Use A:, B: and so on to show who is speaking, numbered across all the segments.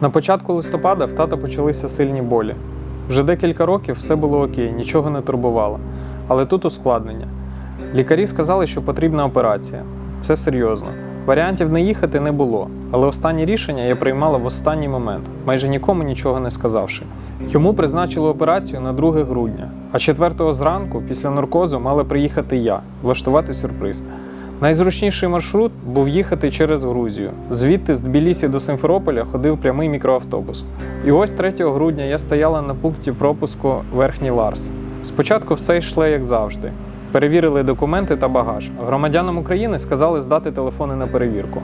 A: На початку листопада в тата почалися сильні болі. Вже декілька років все було окей, нічого не турбувало. Але тут ускладнення. Лікарі сказали, що потрібна операція. Це серйозно. Варіантів не їхати не було, але останнє рішення я приймала в останній момент, майже нікому нічого не сказавши. Йому призначили операцію на 2 грудня, а 4 зранку, після наркозу, мала приїхати я, влаштувати сюрприз. Найзручніший маршрут був їхати через Грузію. Звідти з Тбілісі до Симферополя ходив прямий мікроавтобус. І ось 3 грудня я стояла на пункті пропуску Верхній Ларс. Спочатку все йшло як завжди. Перевірили документи та багаж. Громадянам України сказали здати телефони на перевірку.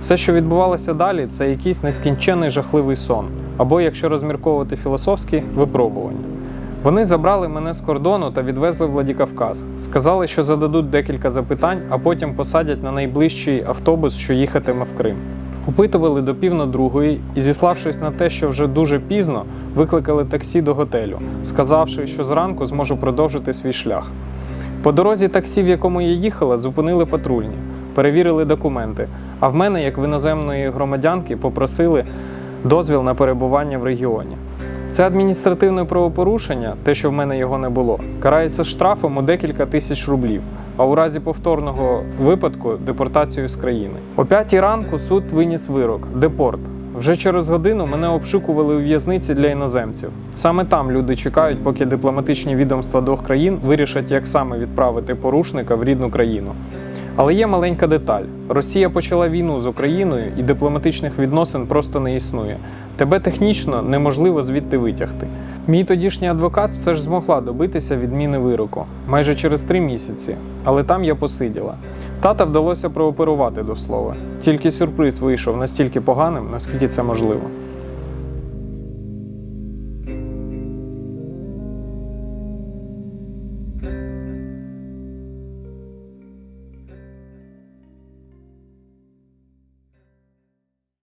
A: Все, що відбувалося далі, це якийсь нескінченний жахливий сон, або, якщо розмірковувати філософськи, випробування. Вони забрали мене з кордону та відвезли в Владікавказ. Сказали, що зададуть декілька запитань, а потім посадять на найближчий автобус, що їхатиме в Крим. Опитували до пів на другої і, зіславшись на те, що вже дуже пізно, викликали таксі до готелю, сказавши, що зранку зможу продовжити свій шлях. По дорозі таксі, в якому я їхала, зупинили патрульні, перевірили документи. А в мене, як в іноземної громадянки, попросили дозвіл на перебування в регіоні. Це адміністративне правопорушення, те, що в мене його не було, карається штрафом у декілька тисяч рублів, а у разі повторного випадку депортацію з країни. О п'ятій ранку суд виніс вирок депорт. Вже через годину мене обшукували у в'язниці для іноземців. Саме там люди чекають, поки дипломатичні відомства двох країн вирішать, як саме відправити порушника в рідну країну. Але є маленька деталь: Росія почала війну з Україною, і дипломатичних відносин просто не існує. Тебе технічно неможливо звідти витягти. Мій тодішній адвокат все ж змогла добитися відміни вироку майже через три місяці, але там я посиділа. Тата вдалося прооперувати до слова. Тільки сюрприз вийшов настільки поганим, наскільки це можливо.